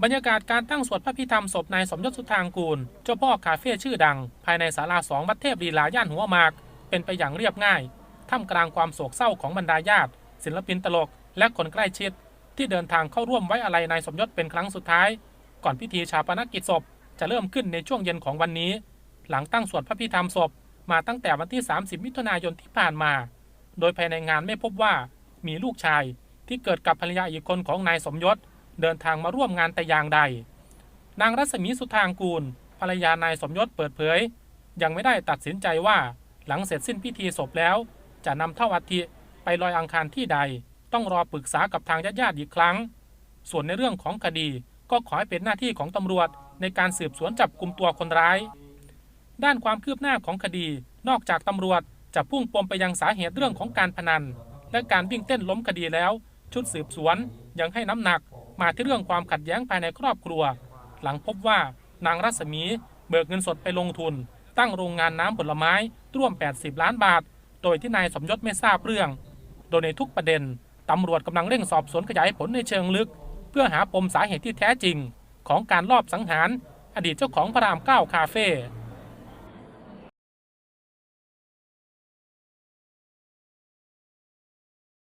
บรรยากาศการตั้งสวดพระพิธรรมศพนายสมยศสุธางกูล เจ้าพ่อคาเฟ่ชื่อดัง ภายในศาลาสองวัดเทพลีลาย่านหัวมาก เป็นไปอย่างเรียบง่ายท่ามกลางความโศกเศร้าของบรรดาญาติ ศิลปินตลก และคนใกล้ชิด ที่เดินทางเข้าร่วมไว้อาลัยนายสมยศเป็นครั้งสุดท้าย ก่อนพิธีชาปนกิจศพ จะเริ่มขึ้นในช่วงเย็นของวันนี้ หลังตั้งสวดพระพิธรรมศพ มาตั้งแต่วันที่ 30 มิถุนายนที่ผ่านมา โดยภายในงานไม่พบว่ามีลูกชายที่เกิดกับภรรยาอีกคนของนายสมยศ เดินทางมาร่วมงานแต่อย่างใด นางรัศมีสุทางกูล ภรรยานายสมยศเปิดเผย ยังไม่ได้ตัดสินใจว่าหลังเสร็จสิ้นพิธีศพแล้ว จะนำเท่าอัฐิไปลอยอังคารที่ใด ต้องรอปรึกษากับทางญาติๆอีกครั้ง ส่วนในเรื่องของคดีก็ขอให้เป็นหน้าที่ของตำรวจในการสืบสวนจับกลุ่มตัวคนร้าย ด้านความคืบหน้าของคดี นอกจากตำรวจจะพุ่งปมไปยังสาเหตุเรื่องของการพนัน และการวิ่งเต้นล้มคดีแล้ว ชุดสืบสวนยังให้น้ำหนัก มาที่เรื่องความขัดแย้งภายในครอบครัว หลังพบว่านางรัศมีเบิกเงินสดไปลงทุน ตั้งโรงงานน้ำผลไม้ร่วม 80 ล้านบาท โดยที่นายสมยศไม่ทราบเรื่อง โดยในทุกประเด็นตำรวจกำลังเร่งสอบสวนขยายผลในเชิงลึก เพื่อหาปมสาเหตุที่แท้จริง ของการลอบสังหาร อดีตเจ้าของพระรามเก้าคาเฟ่